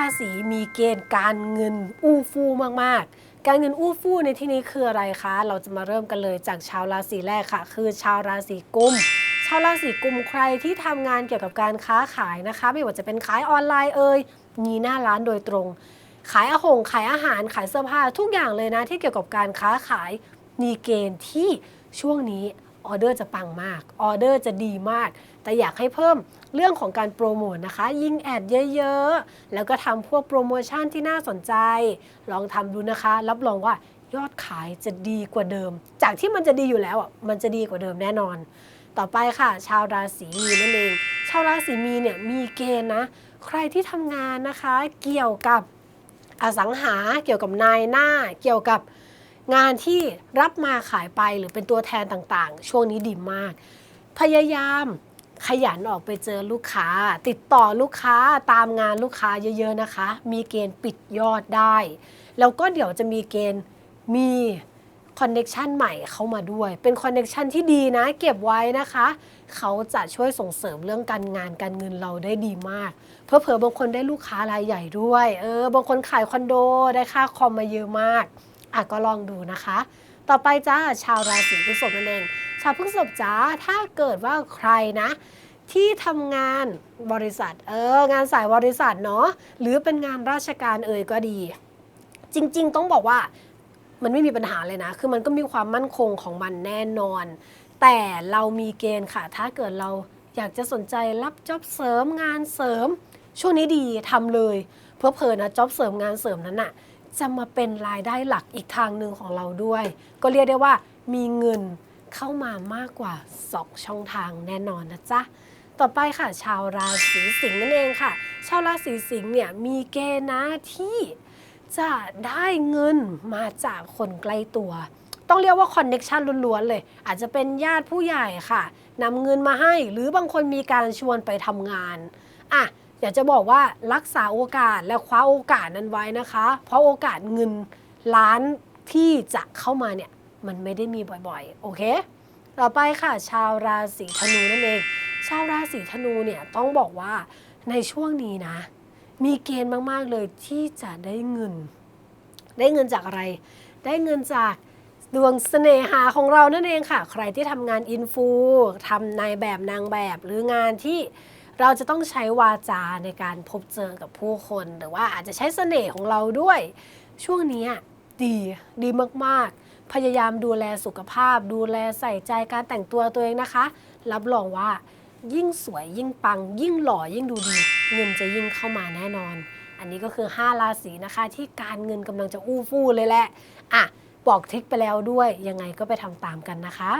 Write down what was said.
ราศีมีเกณฑ์การเงินอู้ฟู่มากๆ การเงินอู้ฟู่ในที่นี้คืออะไรคะ เราจะมาเริ่มกันเลยจากชาวราศีแรกค่ะ คือชาวราศีกุมชาวราศีกุมใครที่ทำงานเกี่ยวกับการค้าขายนะคะ ไม่ว่าจะเป็นขายออนไลน์เอ่ยมีหน้าร้านโดยตรง ขายอาหงขายอาหารขายเสื้อผ้าทุกอย่างเลยนะที่เกี่ยวกับการค้าขายมีเกณฑ์ที่ช่วงนี้ ออเดอร์จะปังมาก ออเดอร์จะดีมาก แต่อยากให้เพิ่มเรื่องของการโปรโมทนะคะ ยิงแอดเยอะๆ แล้วก็ทำพวกโปรโมชั่นที่น่าสนใจ ลองทำดูนะคะ รับรองว่ายอดขายจะดีกว่าเดิม จากที่มันจะดีอยู่แล้วอะ มันจะดีกว่าเดิมแน่นอน ต่อไปค่ะ ชาวราศีมีนั่นเอง ชาวราศีมีเนี่ยมีเกณฑ์นะ ใครที่ทำงานนะคะ เกี่ยวกับอสังหา เกี่ยวกับนายหน้า เกี่ยวกับ งานที่รับมาขายไปหรือเป็นตัวแทนต่างๆ ช่วงนี้ดีมาก พยายามขยันออกไปเจอลูกค้า ติดต่อลูกค้าตามงานลูกค้าเยอะๆนะคะ มีเกณฑ์ปิดยอดได้ แล้วก็เดี๋ยวจะมีเกณฑ์มีคอนเน็ชันใหม่เข้ามาด้วย เป็นคอนเน็ชันที่ดีนะ เก็บไว้นะคะ เขาจะช่วยส่งเสริมเรื่องการงานการเงินเราได้ดีมาก เพื่อเผื่อบางคนได้ลูกค้ารายใหญ่ด้วย เออบางคนขายคอนโดได้ค่าคอมมาเยอะมาก อะก็ลองดูนะคะ ต่อไปจ้าชาวราศีพฤษภนั่นเอง ชาวพฤษภจ้าถ้าเกิดว่าใครนะ ที่ทำงานบริษัทเอองานสายบริษัทเนาะหรือเป็นงานราชการเอ่ยก็ดี จริง ๆ ต้องบอกว่ามันไม่มีปัญหาเลยนะ คือมันก็มีความมั่นคงของมันแน่นอน แต่เรามีเกณฑ์ค่ะ ถ้าเกิดเราอยากจะสนใจรับจ็อบเสริมงานเสริม ช่วงนี้ดีทำเลย เพื่อเพอๆนะจ็อบเสริมงานเสริมนั้นน่ะ จะมาเป็นรายได้หลักอีกทางหนึ่งของเราด้วย ก็เรียกได้ว่ามีเงินเข้ามามากกว่า 2 ช่องทางแน่นอนนะจ๊ะ ต่อไปค่ะ ชาวราศีสิงห์นั่นเองค่ะ ชาวราศีสิงห์เนี่ยมีเกณฑ์นะที่จะได้เงินมาจากคนใกล้ตัว ต้องเรียกว่าคอนเน็ชันล้วนๆเลย อาจจะเป็นญาติผู้ใหญ่ค่ะนำเงินมาให้ หรือบางคนมีการชวนไปทำงานอะ อยากจะบอกว่ารักษาโอกาสและคว้าโอกาสนั้นไว้นะคะ เพราะโอกาสเงินล้านที่จะเข้ามาเนี่ยมันไม่ได้มีบ่อยๆ โอเค ต่อไปค่ะ ชาวราศีธนูนั่นเอง ชาวราศีธนูเนี่ยต้องบอกว่าในช่วงนี้นะ มีเกณฑ์มากๆเลยที่จะได้เงิน ได้เงินจากอะไร ได้เงินจากดวงเสน่หาของเรานั่นเองค่ะ ใครที่ทำงานอินฟูทำนายแบบนางแบบหรืองานที่ เราจะต้องใช้วาจาในการพบเจอกับผู้คน หรือว่าอาจจะใช้เสน่ห์ของเราด้วย ช่วงนี้ดีดีมากๆ พยายามดูแลสุขภาพ ดูแลใส่ใจการแต่งตัวตัวเองนะคะ รับรองว่า ยิ่งสวยยิ่งปัง ยิ่งหล่อยิ่งดูดี เงินจะยิ่งเข้ามาแน่นอน อันนี้ก็คือ 5 ราศีนะคะ ที่การเงินกำลังจะอู้ฟู่เลยแหละอะบอกทิคไปแล้วด้วยยังไงก็ไปทำตามกันนะคะ